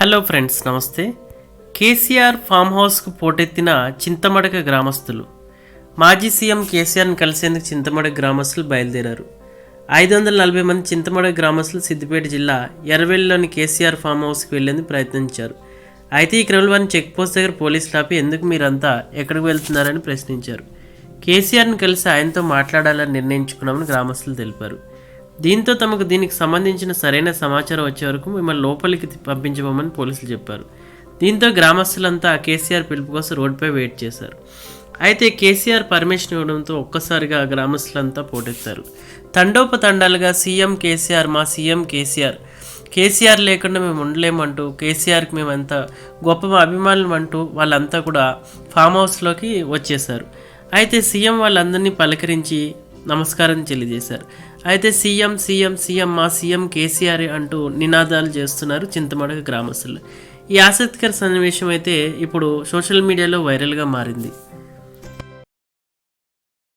Hello friends నమస్తే. KCR farm హౌస్కు పోటెత్తిన చింతమడక గ్రామస్తులు. మాజీ సీఎం కేసీఆర్ని కలిసేందుకు చింతమడక గ్రామస్తులు బయలుదేరారు. ఐదు వందల నలభై మంది చింతమడక గ్రామస్తులు సిద్దిపేట జిల్లా ఎర్రవెల్లిలోని కేసీఆర్ ఫామ్ హౌస్కి వెళ్ళేందుకు ప్రయత్నించారు. అయితే ఈ క్రమంలో వారిని చెక్ పోస్ట్ దగ్గర పోలీసులు ఆపి ఎందుకు మీరంతా ఎక్కడికి వెళ్తున్నారని ప్రశ్నించారు. కేసీఆర్ని కలిసి ఆయనతో మాట్లాడాలని నిర్ణయించుకున్నామని గ్రామస్తులు తెలిపారు. దీంతో తమకు దీనికి సంబంధించిన సరైన సమాచారం వచ్చే వరకు మిమ్మల్ని లోపలికి పంపించబోమని పోలీసులు చెప్పారు. దీంతో గ్రామస్తులంతా కేసీఆర్ పిలుపు కోసం రోడ్డుపై వెయిట్ చేశారు. అయితే కేసీఆర్ పర్మిషన్ ఇవ్వడంతో ఒక్కసారిగా గ్రామస్తులంతా పోటెత్తారు. తండోపతండాలుగా సీఎం కేసీఆర్ మా సీఎం కేసీఆర్. కేసీఆర్ లేకుండా మేము ఉండలేమంటూ కేసీఆర్కి మేమంతా గొప్ప అభిమానులు అంటూ వాళ్ళంతా కూడా ఫామ్ హౌస్లోకి వచ్చేసారు అయితే సీఎం వాళ్ళందరినీ పలకరించి నమస్కారం తెలియజేశారు. అయితే సీఎం సీఎం సీఎం మా సీఎం కేసీఆర్ అంటూ నినాదాలు చేస్తున్నారు చింతమడక గ్రామస్తులు. ఈ ఆసక్తికర సన్నివేశం అయితే ఇప్పుడు సోషల్ మీడియాలో వైరల్గా మారింది.